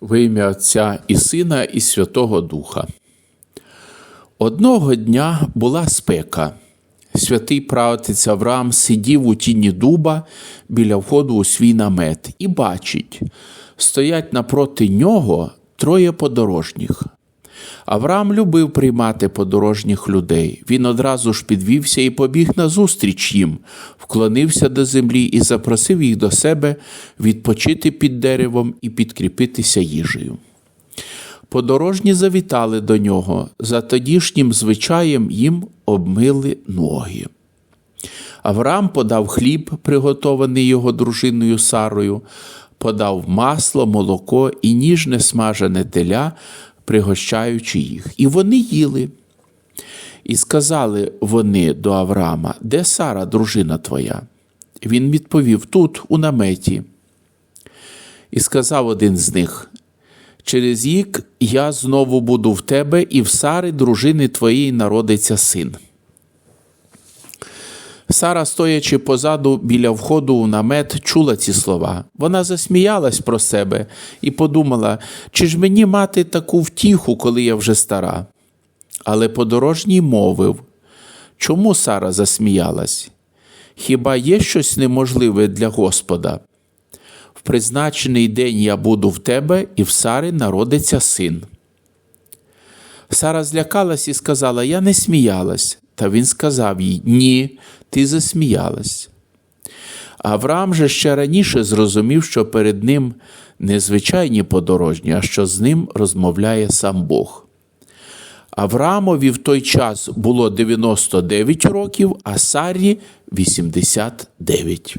Во ім'я Отця і Сина, і Святого Духа. Одного дня була спека. Святий праотець Авраам сидів у тіні дуба біля входу у свій намет і бачить, стоять напроти нього троє подорожніх. Авраам любив приймати подорожніх людей. Він одразу ж підвівся і побіг назустріч їм, вклонився до землі і запросив їх до себе відпочити під деревом і підкріпитися їжею. Подорожні завітали до нього, за тодішнім звичаєм їм обмили ноги. Авраам подав хліб, приготований його дружиною Сарою, подав масло, молоко і ніжне смажене теля, пригощаючи їх. І вони їли. І сказали вони до Авраама, де Сара, дружина твоя? Він відповів тут, у наметі. І сказав один з них: Через рік я знову буду в тебе, і в Сари, дружини твоєї, народиться син. Сара, стоячи позаду біля входу у намет, чула ці слова. Вона засміялась про себе і подумала, чи ж мені мати таку втіху, коли я вже стара. Але подорожній мовив чому Сара засміялась? Хіба є щось неможливе для Господа? В призначений день я буду в тебе, і в Сари народиться син. Сара злякалась і сказала: Я не сміялась. Та він сказав їй: Ні, ти засміялась. Авраам же ще раніше зрозумів, що перед ним не звичайні подорожні, а що з ним розмовляє сам Бог. Авраамові в той час було 99 років, а Сарі 89.